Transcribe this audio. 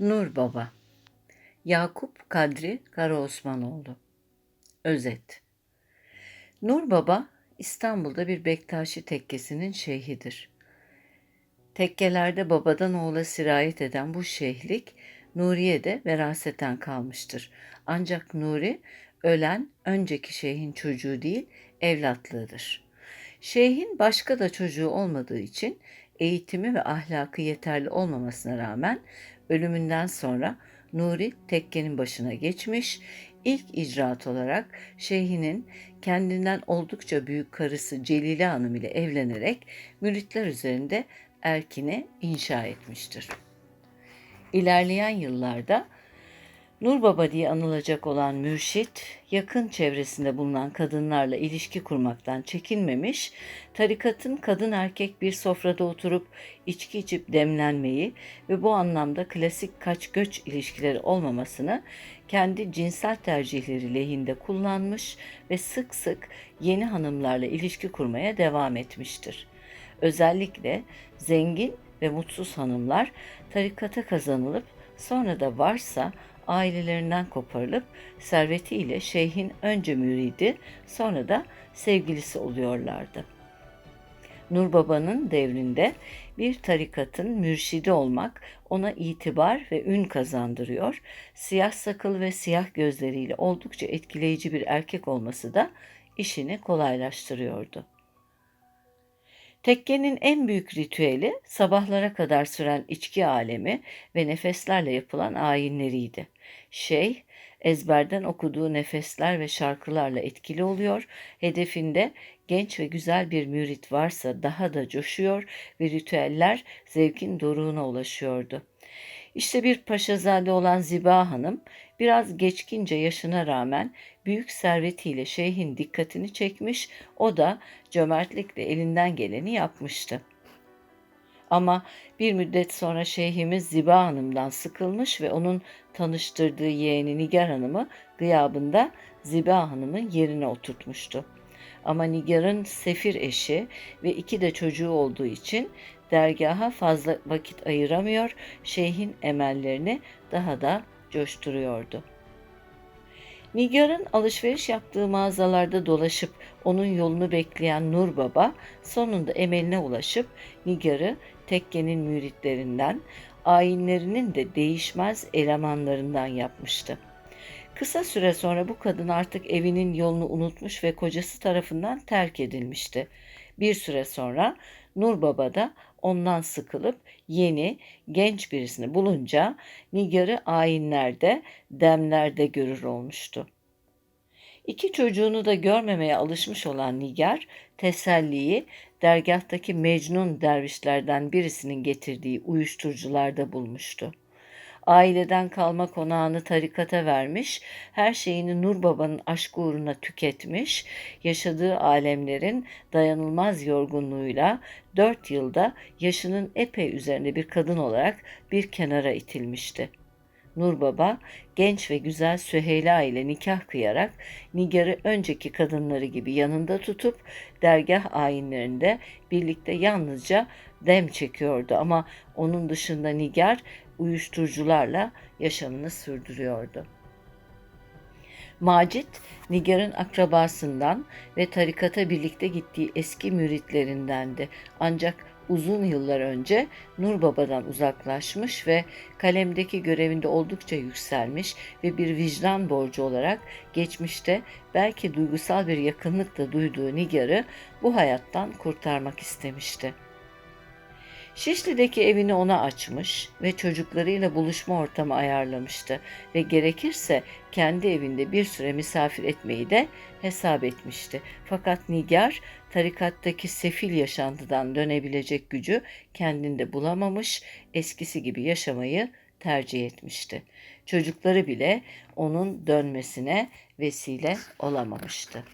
Nur Baba Yakup Kadri Karaosmanoğlu Özet Nur Baba İstanbul'da bir Bektaşi tekkesinin şeyhidir. Tekkelerde babadan oğula sirayet eden bu şeyhlik Nuriye de veraseten kalmıştır. Ancak Nuri ölen önceki şeyhin çocuğu değil evlatlığıdır. Şeyhin başka da çocuğu olmadığı için eğitimi ve ahlakı yeterli olmamasına rağmen ölümünden sonra Nuri tekkenin başına geçmiş, ilk icraat olarak şeyhinin kendinden oldukça büyük karısı Celile Hanım ile evlenerek müritler üzerinde erkine inşa etmiştir. İlerleyen yıllarda Nur Baba diye anılacak olan mürşit, yakın çevresinde bulunan kadınlarla ilişki kurmaktan çekinmemiş, tarikatın kadın erkek bir sofrada oturup içki içip demlenmeyi ve bu anlamda klasik kaç göç ilişkileri olmamasını kendi cinsel tercihleri lehinde kullanmış ve sık sık yeni hanımlarla ilişki kurmaya devam etmiştir. Özellikle zengin ve mutsuz hanımlar tarikata kazanılıp sonra da varsa ailelerinden koparılıp servetiyle şeyhin önce müridi sonra da sevgilisi oluyorlardı. Nur Baba'nın devrinde bir tarikatın mürşidi olmak ona itibar ve ün kazandırıyor. Siyah sakıl ve siyah gözleriyle oldukça etkileyici bir erkek olması da işini kolaylaştırıyordu. Tekkenin en büyük ritüeli sabahlara kadar süren içki alemi ve nefeslerle yapılan ayinleriydi. Şey, ezberden okuduğu nefesler ve şarkılarla etkili oluyor, hedefinde genç ve güzel bir mürit varsa daha da coşuyor ve ritüeller zevkin doruğuna ulaşıyordu. İşte bir paşazade olan Ziba Hanım biraz geçkince yaşına rağmen büyük servetiyle şeyhin dikkatini çekmiş, o da cömertlikle elinden geleni yapmıştı. Ama bir müddet sonra şeyhimiz Ziba Hanım'dan sıkılmış ve onun tanıştırdığı yeğeni Nigar Hanım'ı gıyabında Ziba Hanım'ın yerine oturtmuştu. Ama Nigar'ın sefir eşi ve iki de çocuğu olduğu için dergaha fazla vakit ayıramıyor, şeyhin emellerini daha da coşturuyordu. Nigar'ın alışveriş yaptığı mağazalarda dolaşıp onun yolunu bekleyen Nur Baba sonunda emeline ulaşıp Nigar'ı tekkenin müritlerinden, ayinlerinin de değişmez elemanlarından yapmıştı. Kısa süre sonra bu kadın artık evinin yolunu unutmuş ve kocası tarafından terk edilmişti. Bir süre sonra Nur Baba da ondan sıkılıp yeni, genç birisini bulunca Nigar'ı ayinlerde, demlerde görür olmuştu. İki çocuğunu da görmemeye alışmış olan Nigar, teselliyi dergahtaki Mecnun dervişlerden birisinin getirdiği uyuşturucularda bulmuştu aileden kalma konağını tarikata vermiş, her şeyini Nur Baba'nın aşkı uğruna tüketmiş, yaşadığı alemlerin dayanılmaz yorgunluğuyla dört yılda yaşının epey üzerinde bir kadın olarak bir kenara itilmişti. Nur Baba genç ve güzel Süheyla ile nikah kıyarak Nigar'ı önceki kadınları gibi yanında tutup dergah ayinlerinde birlikte yalnızca dem çekiyordu ama onun dışında Nigar uyuşturucularla yaşamını sürdürüyordu. Macit, Nigar'ın akrabasından ve tarikata birlikte gittiği eski müritlerindendi. Ancak uzun yıllar önce Nur Baba'dan uzaklaşmış ve kalemdeki görevinde oldukça yükselmiş ve bir vicdan borcu olarak geçmişte belki duygusal bir yakınlıkla duyduğu Nigar'ı bu hayattan kurtarmak istemişti. Şişli'deki evini ona açmış ve çocuklarıyla buluşma ortamı ayarlamıştı ve gerekirse kendi evinde bir süre misafir etmeyi de hesap etmişti. Fakat Nigar tarikattaki sefil yaşantıdan dönebilecek gücü kendinde bulamamış, eskisi gibi yaşamayı tercih etmişti. Çocukları bile onun dönmesine vesile olamamıştı.